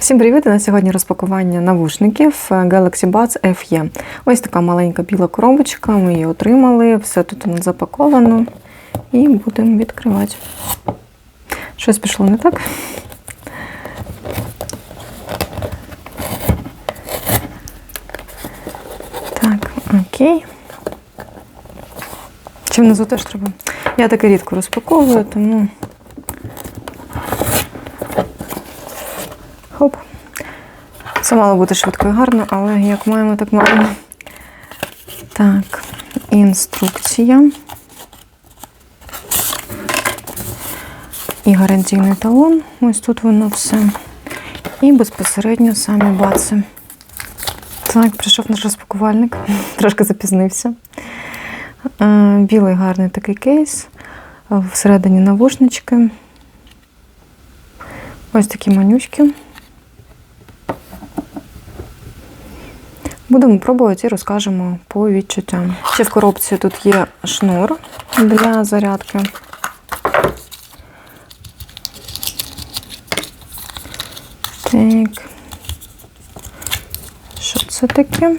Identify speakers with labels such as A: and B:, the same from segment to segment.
A: Всім привіт! На сьогодні розпакування навушників Galaxy Buds FE. Ось така маленька біла коробочка. Ми її отримали. Все тут запаковано. І будемо відкривати. Щось пішло не так. Так, окей. Чи внизу теж треба? Я таке рідко розпаковую, тому. Хоп. Це мало бути швидко і гарно, але як маємо, так маємо. Так, інструкція. І гарантійний талон. Ось тут воно все. І безпосередньо самі баци. Так, прийшов наш розпакувальник, трошки запізнився. Е, Білий гарний такий кейс. Всередині навушнички. Ось такі манючки. Будемо пробувати і розкажемо по відчуттям. Ще в коробці тут є шнур для зарядки. Так. Що це таке?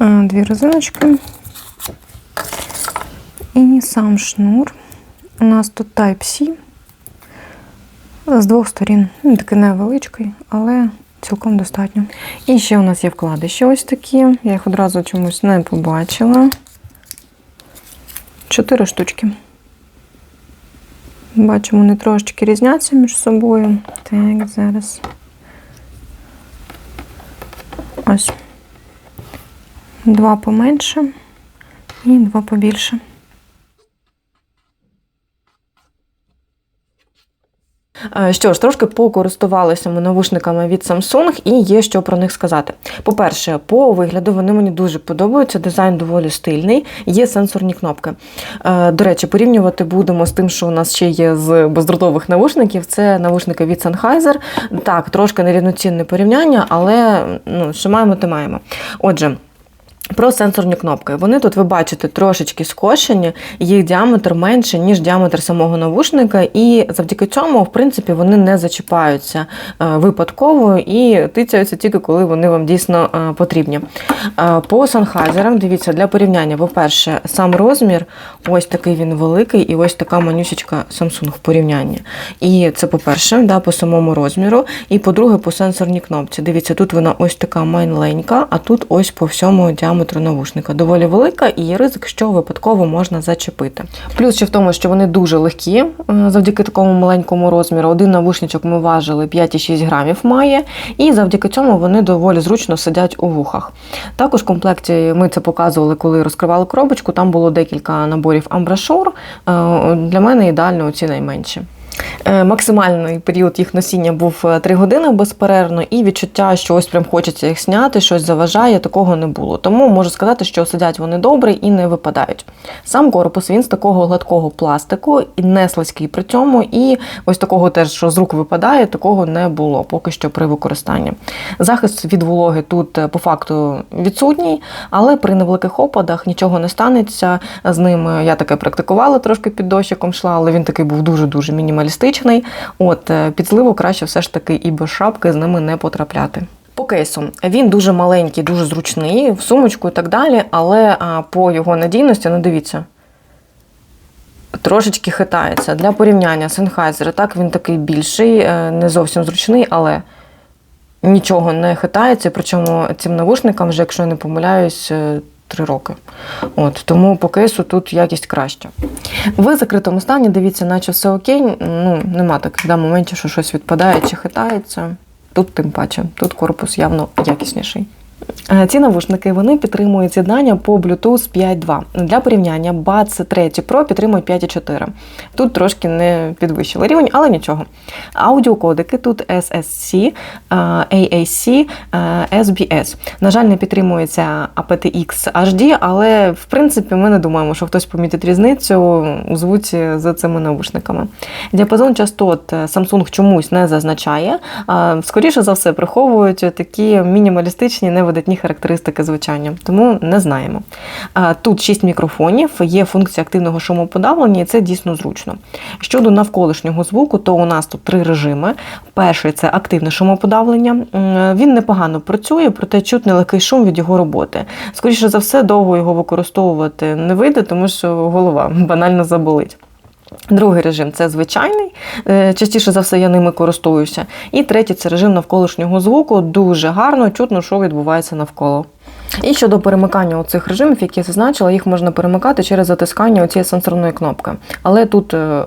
A: Дві резиночки. І сам шнур. У нас тут Type-C. З двох сторін. Він такий невеличкий, але цілком достатньо. І ще у нас є вкладиші ось такі. Я їх одразу чомусь не побачила. Чотири штучки. Бачимо, вони трошечки різняться між собою. Так, зараз. Ось. Два поменше і два побільше.
B: Що ж, трошки покористувалися ми навушниками від Samsung і є що про них сказати. По-перше, по вигляду вони мені дуже подобаються. Дизайн доволі стильний, є сенсорні кнопки. Е, До речі, порівнювати будемо з тим, що у нас ще є з бездротових навушників. Це навушники від Sennheiser. Так, трошки нерівноцінне порівняння, але ну, що маємо, то маємо. Отже. Про сенсорні кнопки. Вони тут, ви бачите, трошечки скошені, їх діаметр менше, ніж діаметр самого навушника, і завдяки цьому, в принципі, вони не зачіпаються е, випадково і тицяються тільки, коли вони вам дійсно е, потрібні. Е, По Sennheiser, дивіться, для порівняння, по-перше, сам розмір, ось такий він великий, і ось така манюсечка Samsung в порівнянні. І це по-перше, да, по самому розміру. І по-друге, по сенсорній кнопці. Дивіться, тут вона ось така маленька, а тут ось по всьому діаметру навушника. Доволі велика і є ризик, що випадково можна зачепити. Плюс ще в тому, що вони дуже легкі е, завдяки такому маленькому розміру. Один навушничок ми важили 5,6 грамів має, і завдяки цьому вони доволі зручно сидять у вухах. Також в комплекті ми це показували, коли розкривали коробочку. Там було декілька наборів амбрашур. Е, Для мене ідеально оці найменші. Е, Максимальний період їх носіння був 3 години безперервно, і відчуття, що ось прям хочеться їх зняти, щось заважає, такого не було. Тому можу сказати, що сидять вони добре і не випадають. Сам корпус він з такого гладкого пластику і не слизький при цьому, і ось такого теж, що з рук випадає, такого не було поки що при використанні. Захист від вологи тут е, по факту відсутній, але при невеликих опадах нічого не станеться з ним. Я таке практикувала трошки під дощиком йшла, але він такий був дуже-дуже мінімалістичний. От е, під зливу краще все ж таки і без шапки з ними не потрапляти. По кейсу він дуже маленький, дуже зручний, в сумочку і так далі, але по його надійності, ну дивіться, трошечки хитається. Для порівняння Sennheiser, так він такий більший, е, не зовсім зручний, але нічого не хитається. Причому цим навушникам, вже, якщо я не помиляюсь, е, три роки. От, тому по кейсу тут якість краща. В закритому стані дивіться, наче все окей. Ну, нема таких моментів, що щось відпадає чи хитається. Тут тим паче, тут корпус явно якісніший. Е, Ці навушники вони підтримують з'єднання по Bluetooth 5.2. Для порівняння Buds 3 Pro підтримують 5.4. Тут трошки не підвищили рівень, але нічого. Аудіокодики тут SSC, е, AAC, е, SBS. На жаль, не підтримується aptX HD, але в принципі ми не думаємо, що хтось помітить різницю у звуці з цими навушниками. Діапазон частот Samsung чомусь не зазначає. Скоріше за все, приховують такі мінімалістичні, невидатні видатні характеристики звучання, тому не знаємо. Тут 6 мікрофонів, є функція активного шумоподавлення, і це дійсно зручно. Щодо навколишнього звуку, то у нас тут три режими. Перший це активне шумоподавлення. Він непогано працює, проте чутний легкий шум від його роботи. Скоріше за все, довго його використовувати не вийде, тому що голова банально заболить. Другий режим це звичайний, е, частіше за все я ними користуюся. І третій це режим навколишнього звуку. Дуже гарно чутно, що відбувається навколо. І щодо перемикання оцих режимів, які я зазначила, їх можна перемикати через затискання цієї сенсорної кнопки. Але тут е, е,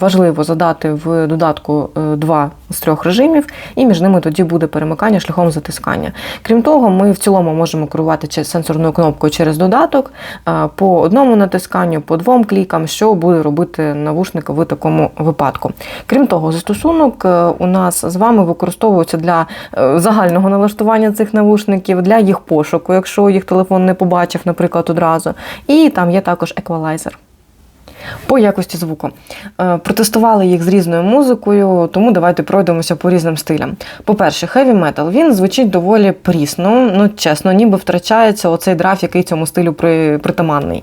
B: важливо задати в додатку е, два з трьох режимів, і між ними тоді буде перемикання шляхом затискання. Крім того, ми в цілому можемо керувати сенсорною кнопкою через додаток по одному натисканню, по двом клікам, що буде робити навушник в такому випадку. Крім того, застосунок у нас з вами використовується для загального налаштування цих навушників, для їх пошуку, якщо їх телефон не побачив, наприклад, одразу. І там є також еквалайзер. По якості звуку. Е, Протестували їх з різною музикою, тому давайте пройдемося по різним стилям. По-перше, хеві метал він звучить доволі прісно, ну чесно, ніби втрачається оцей драйв, який цьому стилю при, притаманний.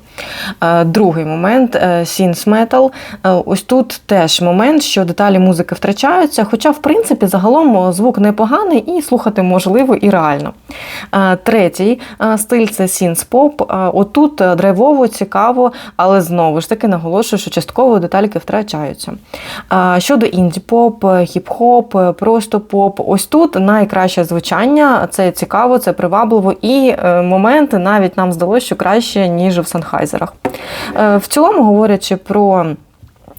B: Е, Другий момент сінс метал. Ось тут теж момент, що деталі музики втрачаються, хоча, в принципі, загалом звук непоганий і слухати можливо і реально. Е, Третій е, стиль це сінс-поп. Е, Отут е, драйвово, цікаво, але знову ж таки наголошую, що частково детальки втрачаються. А Щодо інді-поп, хіп-хоп, просто поп, ось тут найкраще звучання, це цікаво, це привабливо, і е, моменти навіть нам здалося, що краще, ніж в Санхайзерах. Е, В цілому, говорячи про.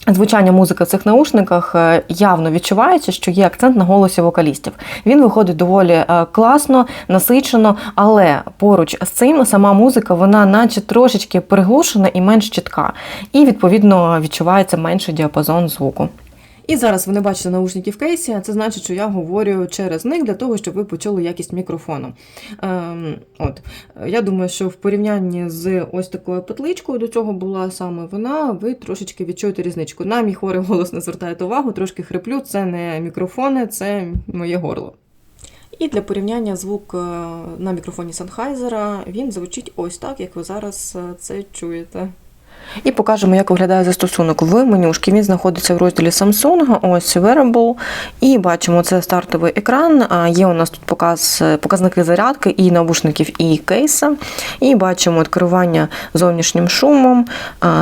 B: Звучання музики в цих наушниках е, явно відчувається, що є акцент на голосі вокалістів. Він виходить доволі е, класно, насичено, але поруч з цим сама музика, вона наче трошечки приглушена і менш чітка. І відповідно відчувається менший діапазон звуку. І зараз ви не бачите наушників кейсі, а це значить, що я говорю через них для того, щоб ви почули якість мікрофону. Ем, от. Я думаю, що в порівнянні з ось такою петличкою до цього була саме вона, ви трошечки відчуєте різничку. На мій хворий голос не звертаєте увагу, трошки хриплю, це не мікрофони, це моє горло. І для порівняння звук е, на мікрофоні Sennheiser, він звучить ось так, як ви зараз е, це чуєте. І покажемо, як виглядає застосунок в менюшки. Він знаходиться в розділі Samsung, ось Wearable. І бачимо, це стартовий екран. Є у нас тут показ, показники зарядки і навушників, і кейса. І бачимо керування зовнішнім шумом,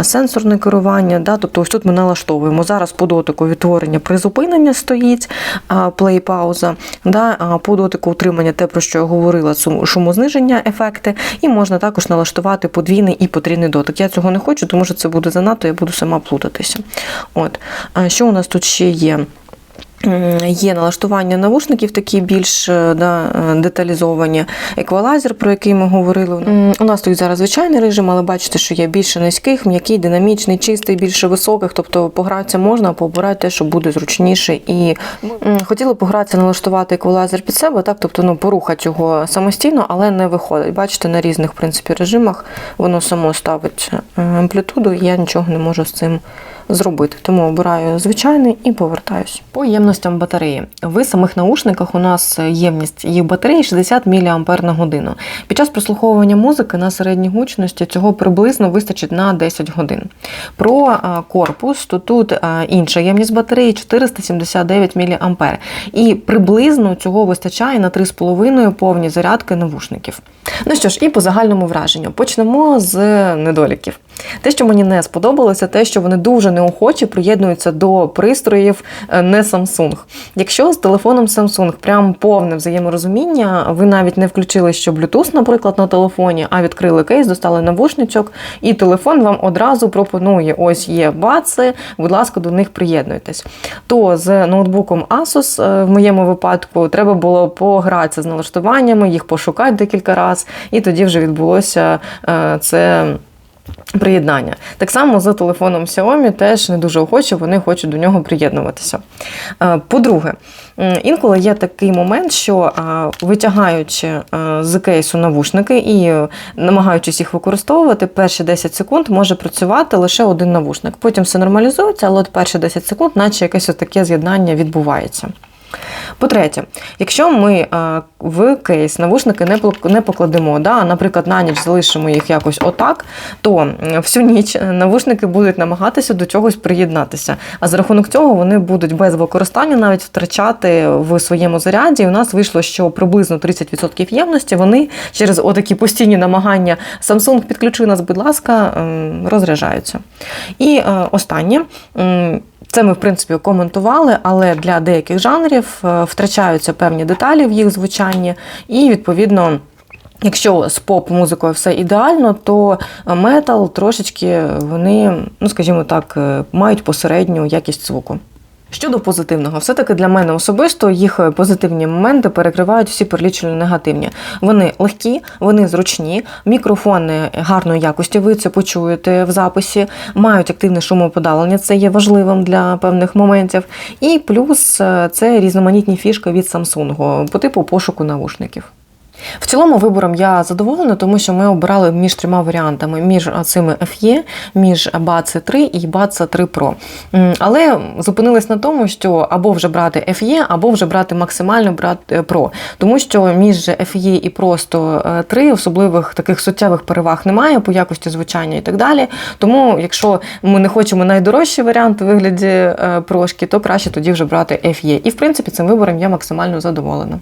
B: сенсорне керування. Да? Тобто ось тут ми налаштовуємо. Зараз по дотику відтворення призупинення стоїть, плей-пауза. Да? По дотику утримання те, про що я говорила, шумозниження ефекти. І можна також налаштувати подвійний і потрійний дотик. Я цього не хочу, тому що це буде занадто, я буду сама плутатися. От. Що у нас тут ще є? Є налаштування навушників, такі більш е, да, е, деталізовані. Еквалайзер, про який ми говорили. У нас тут зараз звичайний режим, але бачите, що є більше низьких, м'який, динамічний, чистий, більше високих. Тобто погратися можна, а пообирати те, що буде зручніше. І хотіли погратися, налаштувати еквалайзер під себе, так, тобто ну, порухати його самостійно, але не виходить. Бачите, на різних в принципі, режимах воно само ставить е, амплітуду, і я нічого не можу з цим зробити. Тому обираю звичайний і повертаюсь. По ємностям батареї. В самих наушниках у нас ємність їх батареї 60 мАч на годину. Під час прослуховування музики на середній гучності цього приблизно вистачить на 10 годин. Про корпус, то тут інша ємність батареї 479 мА. І приблизно цього вистачає на 3,5 повні зарядки навушників. Ну що ж, і по загальному враженню. Почнемо з недоліків. Те, що мені не сподобалося, те, що вони дуже неохоче приєднуються до пристроїв е, не Samsung. Якщо з телефоном Samsung прям повне взаєморозуміння, ви навіть не включили що Bluetooth, наприклад, на телефоні, а відкрили кейс, достали навушничок, і телефон вам одразу пропонує: ось є баци, будь ласка, до них приєднуйтесь. То з ноутбуком Asus е, в моєму випадку треба було погратися з налаштуваннями, їх пошукати декілька разів, і тоді вже відбулося е, це. Приєднання. Так само з телефоном Xiaomi теж не дуже охоче, вони хочуть до нього приєднуватися. Е, По-друге, інколи є такий момент, що е, витягаючи е, з кейсу навушники і намагаючись їх використовувати, перші 10 секунд може працювати лише один навушник. Потім все нормалізується, але от перші 10 секунд, наче якесь таке з'єднання відбувається. По-третє, якщо ми е, в кейс навушники не покладемо, да, наприклад, на ніч залишимо їх якось отак, то всю ніч навушники будуть намагатися до чогось приєднатися. А за рахунок цього вони будуть без використання навіть втрачати в своєму заряді. І у нас вийшло, що приблизно 30% ємності вони через отакі постійні намагання Samsung підключи нас, будь ласка, ем, розряджаються. І е, останнє. Це ми, в принципі, коментували, але для деяких жанрів е, втрачаються певні деталі в їх звучанні, і відповідно. Якщо з поп-музикою все ідеально, то метал трошечки вони, ну скажімо так, е, мають посередню якість звуку. Щодо позитивного, все-таки для мене особисто їх позитивні моменти перекривають всі перелічені негативні. Вони легкі, вони зручні, мікрофони гарної якості, ви це почуєте в записі, мають активне шумоподавлення, це є важливим для певних моментів. І плюс е, це різноманітні фішки від Samsung по типу пошуку навушників. В цілому вибором я задоволена, тому що ми обирали між трьома варіантами: між цими FE, між Buds 3 і Buds 3 Pro. Але зупинились на тому, що або вже брати FE, або вже брати максимально брати Pro. Тому що між FE і просто е, 3 особливих таких суттєвих переваг немає по якості звучання і так далі. Тому, якщо ми не хочемо найдорожчий варіант у вигляді е, прошки, то краще тоді вже брати FE. І в принципі цим вибором я максимально задоволена.